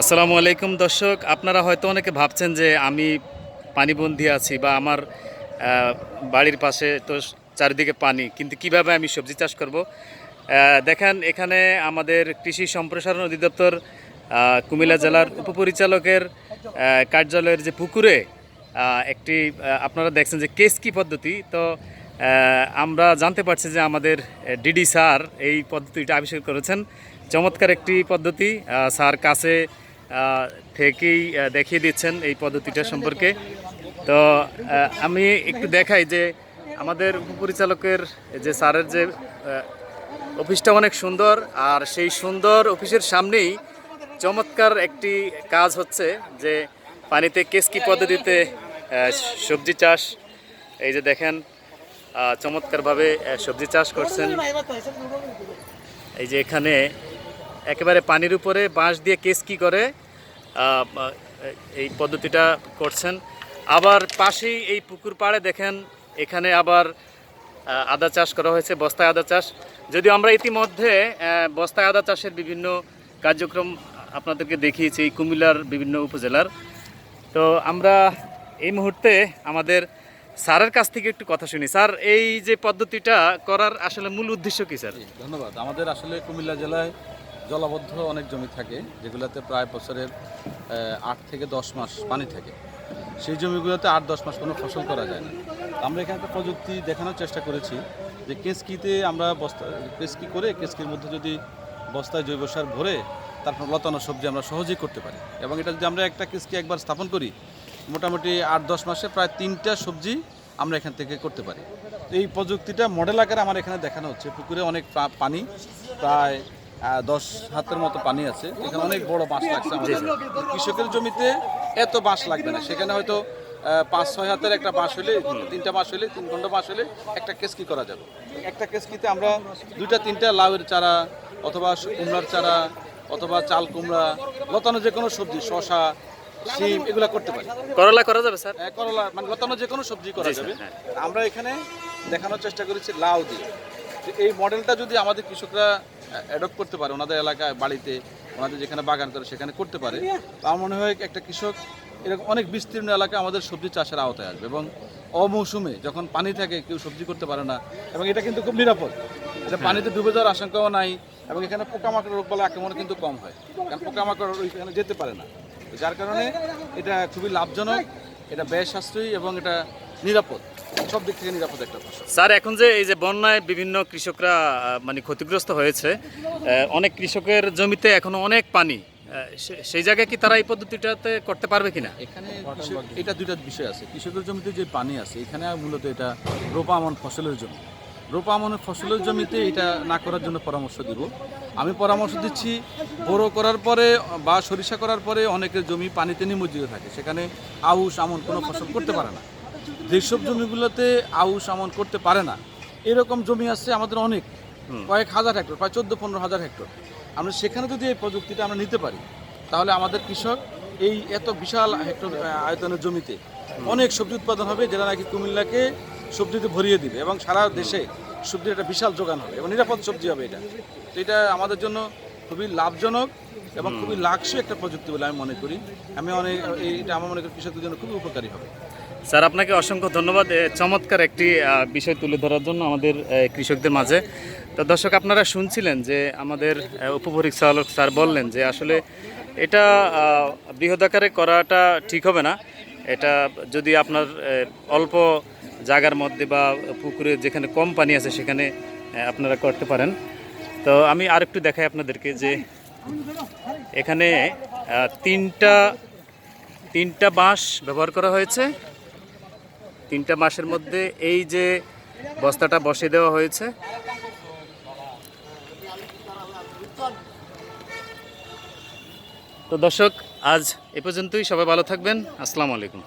আসসালামু আলাইকুম দর্শক, আপনারা হয়তো অনেকে ভাবছেন যে আমি পানিবন্দী আছি বা আমার বাড়ির পাশে তো চারিদিকে পানি, কিন্তু কীভাবে আমি সবজি চাষ করব? দেখেন, এখানে আমাদের কৃষি সম্প্রসারণ অধিদপ্তর কুমিল্লা জেলার উপপরিচালকের কার্যালয়ের যে পুকুরে একটি আপনারা দেখছেন যে কেসকি পদ্ধতি, তো আমরা জানতে পারছি যে আমাদের ডিডি স্যার এই পদ্ধতিটা আবিষ্কার করেছেন। চমৎকার একটি পদ্ধতি স্যার কাছে থেকেই দেখিয়ে দিচ্ছেন এই পদ্ধতিটা সম্পর্কে। তো আমি একটু দেখাই যে আমাদের উপপরিচালকের যে স্যারের যে অফিসটা অনেক সুন্দর আর সেই সুন্দর অফিসের সামনেই চমৎকার একটি কাজ হচ্ছে যে পানিতে কেসকি পদ্ধতিতে সবজি চাষ। এই যে দেখেন চমৎকারভাবে সবজি চাষ করছেন। এই যে এখানে একেবারে পানির উপরে বাঁশ দিয়ে কেসকি করে? এই পদ্ধতিটা করছেন। আবার পাশেই এই পুকুর পাড়ে দেখেন, এখানে আবার আদা চাষ করা হয়েছে, বস্তায় আদা চাষ। যদিও আমরা ইতিমধ্যে বস্তায় আদা চাষের বিভিন্ন কার্যক্রম আপনাদেরকে দেখিয়েছি, এই কুমিল্লার বিভিন্ন উপজেলার। তো আমরা এই মুহূর্তে আমাদের স্যারের কাছ থেকে একটু কথা শুনি। স্যার, এই যে পদ্ধতিটা করার আসলে মূল উদ্দেশ্য কি, স্যার? ধন্যবাদ। আমাদের আসলে কুমিল্লা জেলায় জলাবদ্ধ অনেক জমি থাকে, যেগুলোতে প্রায় বছরের আট থেকে দশ মাস পানি থাকে। সেই জমিগুলোতে আট দশ মাস কোনো ফসল করা যায় না। আমরা এখানে একটা প্রযুক্তি দেখানোর চেষ্টা করেছি যে কেসকিতে আমরা বস্তা কেসকি করে কেসকির মধ্যে যদি বস্তায় জৈব সার ভরে তারপর লতানো সবজি আমরা সহজেই করতে পারি। এবং এটা যদি আমরা একটা কেসকি একবার স্থাপন করি, মোটামুটি আট দশ মাসে প্রায় তিনটা সবজি আমরা এখান থেকে করতে পারি। এই প্রযুক্তিটা মডেল আকারে আমার এখানে দেখানো হচ্ছে। পুকুরে অনেক পানি প্রায় দশ হাতের মতো পানি আছে। এখানে অনেক বড় বাঁশ লাগছে আমাদের। কৃষকের জমিতে এত বাঁশ লাগবে না। সেখানে হয়তো পাঁচ ছয় হাতের একটা বাঁশ হলে তিনটা বাঁশ হলে তিন ঘণ্টা বাঁশ হলে একটা কেসকি করা যাবে। একটা কেসকিতে আমরা দুইটা তিনটা লাউয়ের চারা অথবা কুমড়ার চারা অথবা চাল কুমড়া লতানো যে কোনো সবজি শশা সিম এগুলা করতে পারি। করলা করা যাবে স্যার? হ্যাঁ, করলা মানে লতানো যে কোনো সবজি করা যাবে। হ্যাঁ। আমরা এখানে দেখানোর চেষ্টা করেছি লাউ দিয়ে। এই মডেলটা যদি আমাদের কৃষকরা অ্যাডপ্ট করতে পারে ওনাদের এলাকায় বাড়িতে ওনাদের যেখানে বাগান করে সেখানে করতে পারে। তো আমার মনে হয় একটা কৃষক এরকম অনেক বিস্তীর্ণ এলাকায় আমাদের সবজি চাষের আওতায় আসবে এবং অমৌসুমে যখন পানি থাকে কেউ সবজি করতে পারে না এবং এটা কিন্তু খুব নিরাপদ। এটা পানিতে ডুবে যাওয়ার আশঙ্কাও নাই এবং এখানে পোকামাকড় রোগ বলা আক্রমণ কিন্তু কম হয়। কারণ পোকামাকড় এখানে যেতে পারে না। যার কারণে এটা খুবই লাভজনক এটা ব্যয় সাশ্রয়ী এবং এটা নিরাপদ। সব দিক থেকে নিরাপদ একটা ফসল স্যার এখন যে এই যে বন্যায় বিভিন্ন কৃষকরা মানে ক্ষতিগ্রস্ত হয়েছে অনেক কৃষকের জমিতে এখনও অনেক পানি সেই জায়গায় কি তারা এই পদ্ধতিটাতে করতে পারবে কিনা? এখানে এটা দুইটা বিষয় আছে। কৃষকের জমিতে যে পানি আছে এখানে মূলত এটা রোপা আমন ফসলের জমি। রোপা আমনের ফসলের জমিতে এটা না করার জন্য পরামর্শ দিব। আমি পরামর্শ দিচ্ছি বড় করার পরে বা সরিষা করার পরে অনেকের জমি পানিতে নিমজ্জিত থাকে। সেখানে আউশ আমন কোনো ফসল করতে পারে না। যেসব জমিগুলোতে আউশ আমন করতে পারে না এরকম জমি আছে আমাদের অনেক কয়েক হাজার হেক্টর প্রায় চোদ্দ পনেরো হাজার হেক্টর। আমরা সেখানে যদি এই প্রযুক্তিটা আমরা নিতে পারি তাহলে আমাদের কৃষক এই এত বিশাল হেক্টর আয়তনের জমিতে অনেক সবজি উৎপাদন হবে যেটা নাকি কুমিল্লাকে সবজিতে ভরিয়ে দিবে এবং সারা দেশে সবজির একটা বিশাল যোগান হবে এবং নিরাপদ সবজি হবে এটা। তো এটা আমাদের জন্য খুবই লাভজনক এবং খুবই লাক্সি একটা প্রযুক্তি বলে আমি মনে করি। আমি অনেক এইটা আমার মনে করি কৃষকদের জন্য খুবই উপকারী হবে। স্যার, আপনাকে অসংখ্য ধন্যবাদ। চমৎকার একটি বিষয় তুলে ধরার জন্য আমাদের কৃষকদের মাঝে। তো দর্শক, আপনারা শুনছিলেন যে আমাদের উপপরিচালক স্যার বললেন যে আসলে এটা বৃহদাকারে করাটা ঠিক হবে না। এটা যদি আপনার অল্প জায়গার মধ্যে বা পুকুরে যেখানে কম পানি আছে সেখানে আপনারা করতে পারেন। তো আমি আরেকটু দেখাই আপনাদেরকে যে এখানে তিনটা তিনটা বাঁশ ব্যবহার করা হয়েছে। তিনটা মাসের মধ্যে এই যে বস্তাটা বসিয়ে দেওয়া হয়েছে। তো দর্শক, আজ এ পর্যন্তই। সবাই ভালো থাকবেন। আসসালামু আলাইকুম।